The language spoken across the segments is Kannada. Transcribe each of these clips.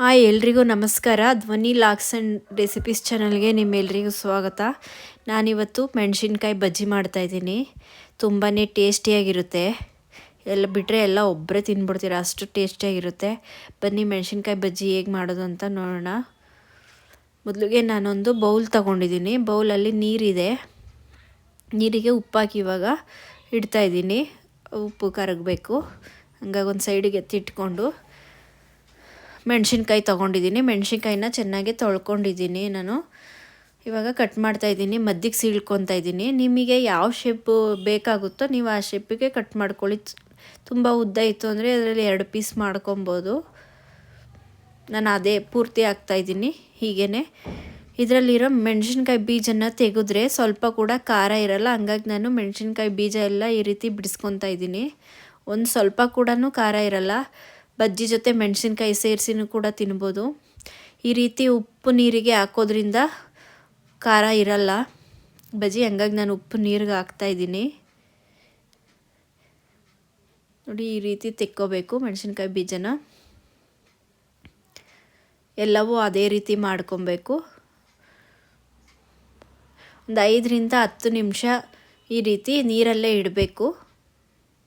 ಹಾಯ್, ಎಲ್ರಿಗೂ ನಮಸ್ಕಾರ. ಧ್ವನಿ ಲಾಕ್ಸ್ ಆ್ಯಂಡ್ ರೆಸಿಪೀಸ್ ಚಾನಲ್ಗೆ ನಿಮ್ಮೆಲ್ರಿಗೂ ಸ್ವಾಗತ. ನಾನಿವತ್ತು ಮೆಣಸಿನ್ಕಾಯಿ ಬಜ್ಜಿ ಮಾಡ್ತಾಯಿದ್ದೀನಿ ತುಂಬಾ ಟೇಸ್ಟಿಯಾಗಿರುತ್ತೆ. ಎಲ್ಲ ಬಿಟ್ಟರೆ ಎಲ್ಲ ಒಬ್ಬರೇ ತಿನ್ಬಿಡ್ತೀರ, ಅಷ್ಟು ಟೇಸ್ಟಿಯಾಗಿರುತ್ತೆ. ಬನ್ನಿ, ಮೆಣಸಿನ್ಕಾಯಿ ಬಜ್ಜಿ ಹೇಗೆ ಮಾಡೋದು ಅಂತ ನೋಡೋಣ. ಮೊದಲಿಗೆ ನಾನೊಂದು ಬೌಲ್ ತಗೊಂಡಿದ್ದೀನಿ. ಬೌಲಲ್ಲಿ ನೀರಿದೆ. ನೀರಿಗೆ ಉಪ್ಪಾಕಿ ಇವಾಗ ಇಡ್ತಾಯಿದ್ದೀನಿ ಉಪ್ಪು ಕರಗಬೇಕು. ಹಂಗಾಗಿ ಒಂದು ಸೈಡಿಗೆ ಎತ್ತಿಟ್ಕೊಂಡು ಮೆಣಸಿನ್ಕಾಯಿ ತೊಗೊಂಡಿದ್ದೀನಿ. ಮೆಣಸಿನ್ಕಾಯಿನ ಚೆನ್ನಾಗಿ ತೊಳ್ಕೊಂಡಿದ್ದೀನಿ ನಾನು. ಇವಾಗ ಕಟ್ ಮಾಡ್ತಾಯಿದ್ದೀನಿ ಮದ್ದಿಗೆ ಸೀಳ್ಕೊತಾ ಇದ್ದೀನಿ. ನಿಮಗೆ ಯಾವ ಶೇಪು ಬೇಕಾಗುತ್ತೋ ನೀವು ಆ ಶೇಪಿಗೆ ಕಟ್ ಮಾಡ್ಕೊಳ್ಳಿ. ತುಂಬ ಉದ್ದ ಇತ್ತು ಅಂದರೆ ಅದರಲ್ಲಿ ಎರಡು ಪೀಸ್ ಮಾಡ್ಕೊಬೋದು. ನಾನು ಅದೇ ಪೂರ್ತಿ ಹಾಕ್ತಾಯಿದ್ದೀನಿ ಹೀಗೇ ಇದರಲ್ಲಿರೋ ಮೆಣಸಿನ್ಕಾಯಿ ಬೀಜನ ತೆಗೆದ್ರೆ ಸ್ವಲ್ಪ ಕೂಡ ಖಾರ ಇರಲ್ಲ. ಹಂಗಾಗಿ ನಾನು ಮೆಣಸಿನ್ಕಾಯಿ ಬೀಜ ಎಲ್ಲ ಈ ರೀತಿ ಬಿಡಿಸ್ಕೊತಾ ಇದ್ದೀನಿ. ಒಂದು ಸ್ವಲ್ಪ ಕೂಡ ಖಾರ ಇರಲ್ಲ. ಬಜ್ಜಿ ಜೊತೆ ಮೆಣಸಿನ್ಕಾಯಿ ಸೇರಿಸಿನೂ ಕೂಡ ತಿನ್ಬೋದು. ಈ ರೀತಿ ಉಪ್ಪು ನೀರಿಗೆ ಹಾಕೋದ್ರಿಂದ ಖಾರ ಇರಲ್ಲ. ಬಜ್ಜಿ ಹಂಗಾಗಿ ನಾನು ಉಪ್ಪು ನೀರಿಗೆ ಹಾಕ್ತಾಯಿದ್ದೀನಿ ನೋಡಿ, ಈ ರೀತಿ ತೆಕ್ಕೋಬೇಕು ಮೆಣಸಿನ್ಕಾಯಿ ಬೀಜನ. ಎಲ್ಲವೂ ಅದೇ ರೀತಿ ಮಾಡ್ಕೊಬೇಕು. ಒಂದು ಐದರಿಂದ ಹತ್ತು ನಿಮಿಷ ಈ ರೀತಿ ನೀರಲ್ಲೇ ಇಡಬೇಕು.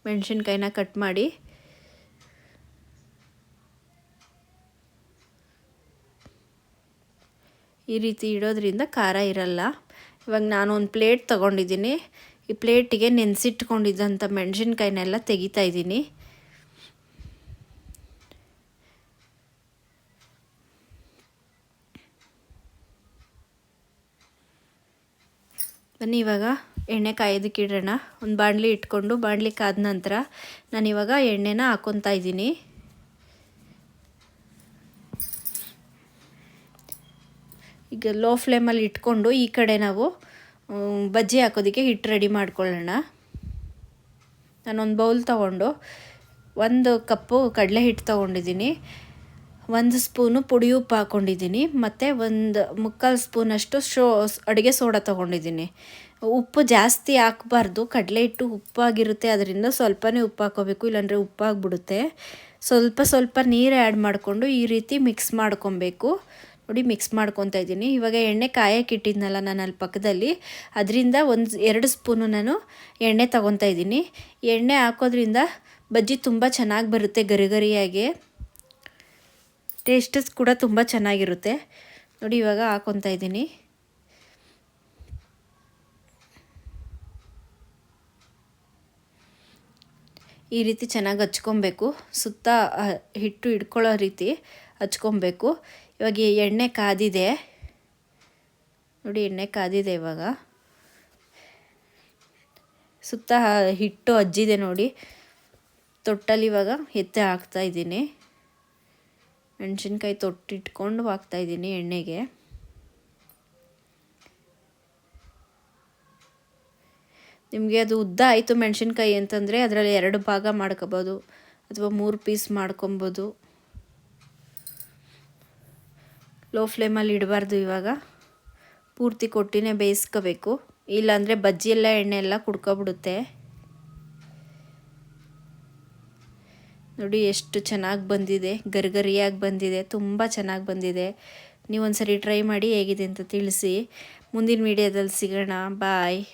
ಮೆಣಸಿನ್ಕಾಯಿನ ಕಟ್ ಮಾಡಿ. ಈ ರೀತಿ ಇಡೋದ್ರಿಂದ ಖಾರ ಇರಲ್ಲ. ಇವಾಗ ನಾನು ಒಂದು ಪ್ಲೇಟ್ ತೊಗೊಂಡಿದ್ದೀನಿ. ಈ ಪ್ಲೇಟಿಗೆ ನೆನೆಸಿಟ್ಕೊಂಡಿದ್ದಂಥ ಮೆಣಸಿನ್ಕಾಯಿನೆಲ್ಲ ತೆಗಿತಾ ಇದ್ದೀನಿ. ಬನ್ನಿ ಇವಾಗ ಎಣ್ಣೆ ಕಾಯೋದಕ್ಕೆ ಇಡೋಣ ಒಂದು ಬಾಣಲಿ ಇಟ್ಕೊಂಡು, ಬಾಣಲಿ ಕಾದ ನಂತರ ನಾನಿವಾಗ ಎಣ್ಣೆನ ಹಾಕ್ಕೊತಾ ಇದ್ದೀನಿ. ಈಗ ಲೋ ಫ್ಲೇಮಲ್ಲಿ ಇಟ್ಕೊಂಡು ಈ ಕಡೆ ನಾವು ಬಜ್ಜಿ ಹಾಕೋದಕ್ಕೆ ಹಿಟ್ಟು ರೆಡಿ ಮಾಡ್ಕೊಳ್ಳೋಣ. ನಾನೊಂದು ಬೌಲ್ ತೊಗೊಂಡು, ಒಂದು ಕಪ್ಪು ಕಡಲೆ ಹಿಟ್ಟು ತೊಗೊಂಡಿದ್ದೀನಿ. ಒಂದು ಸ್ಪೂನು ಪುಡಿ ಉಪ್ಪು ಹಾಕ್ಕೊಂಡಿದ್ದೀನಿ ಮತ್ತು ಒಂದು ಮುಕ್ಕಾಲು ಸ್ಪೂನಷ್ಟು ಶೋ, ಅಡುಗೆ ಸೋಡಾ ತೊಗೊಂಡಿದ್ದೀನಿ. ಉಪ್ಪು ಜಾಸ್ತಿ ಹಾಕಬಾರ್ದು. ಕಡಲೆ ಹಿಟ್ಟು ಉಪ್ಪಾಗಿರುತ್ತೆ, ಅದರಿಂದ ಸ್ವಲ್ಪನೇ ಉಪ್ಪು ಹಾಕೋಬೇಕು. ಇಲ್ಲಾಂದರೆ ಉಪ್ಪಾಗ್ಬಿಡುತ್ತೆ. ಸ್ವಲ್ಪ ಸ್ವಲ್ಪ ನೀರು ಆ್ಯಡ್ ಮಾಡಿಕೊಂಡು ಈ ರೀತಿ ಮಿಕ್ಸ್ ಮಾಡ್ಕೊಬೇಕು. ನೋಡಿ ಮಿಕ್ಸ್ ಮಾಡ್ಕೊತಾ ಇದ್ದೀನಿ. ಇವಾಗ ಎಣ್ಣೆ ಕಾಯಕ್ಕೆ ಇಟ್ಟಿದ್ನಲ್ಲ ನಾನು ಅಲ್ಲಿ ಪಕ್ಕದಲ್ಲಿ. ಅದರಿಂದ ಒಂದು, ಎರಡು ಸ್ಪೂನು ನಾನು ಎಣ್ಣೆ ತೊಗೊತಾ ಇದ್ದೀನಿ. ಎಣ್ಣೆ ಹಾಕೋದ್ರಿಂದ ಬಜ್ಜಿ ತುಂಬ ಚೆನ್ನಾಗಿ ಬರುತ್ತೆ ಗರಿಗರಿಯಾಗಿ ಟೇಸ್ಟಸ್ ಕೂಡ ತುಂಬ ಚೆನ್ನಾಗಿರುತ್ತೆ. ನೋಡಿ ಇವಾಗ ಹಾಕೊತಾ ಇದ್ದೀನಿ. ಈ ರೀತಿ ಚೆನ್ನಾಗಿ ಹಚ್ಕೊಬೇಕು. ಸುತ್ತ ಹಿಟ್ಟು ಹಿಡ್ಕೊಳ್ಳೋ ರೀತಿ ಹಚ್ಕೊಬೇಕು. ಇವಾಗ ಎಣ್ಣೆ ಕಾದಿದೆ. ನೋಡಿ ಎಣ್ಣೆ ಕಾದಿದೆ ಇವಾಗ. ಸುತ್ತ ಹಿಟ್ಟು ಅಜ್ಜಿದೆ ನೋಡಿ. ತೊಟ್ಟಲ್ಲಿ ಇವಾಗ ಎತ್ತೆ ಹಾಕ್ತಾ ಇದ್ದೀನಿ. ಮೆಣಸಿನ್ಕಾಯಿ ತೊಟ್ಟಿಟ್ಕೊಂಡು ಹಾಕ್ತಾ ಇದ್ದೀನಿ ಎಣ್ಣೆಗೆ. ನಿಮಗೆ ಅದು ಉದ್ದ ಆಯಿತು ಮೆಣಸಿನ್ಕಾಯಿ ಅಂತಂದರೆ ಅದರಲ್ಲಿ ಎರಡು ಭಾಗ ಮಾಡ್ಕೋಬೋದು. ಅಥವಾ ಮೂರು ಪೀಸ್ ಮಾಡ್ಕೊಬೋದು. ಲೋ ಫ್ಲೇಮಲ್ಲಿ ಇಡಬಾರ್ದು ಇವಾಗ. ಪೂರ್ತಿ ಕೊಟ್ಟಿನೇ ಬೇಯಿಸ್ಕೋಬೇಕು. ಇಲ್ಲಾಂದರೆ ಬಜ್ಜಿ ಎಲ್ಲ ಎಣ್ಣೆ ಎಲ್ಲ ಕುಡ್ಕೊಬಿಡುತ್ತೆ. ನೋಡಿ ಎಷ್ಟು ಚೆನ್ನಾಗಿ ಬಂದಿದೆ. ಗರಿಗರಿಯಾಗಿ ಬಂದಿದೆ. ತುಂಬ ಚೆನ್ನಾಗಿ ಬಂದಿದೆ. ನೀವು ಒಂದು ಸರಿ ಟ್ರೈ ಮಾಡಿ ಹೇಗಿದೆ ಅಂತ ತಿಳಿಸಿ. ಮುಂದಿನ ವೀಡಿಯೋದಲ್ಲಿ ಸಿಗೋಣ. ಬಾಯ್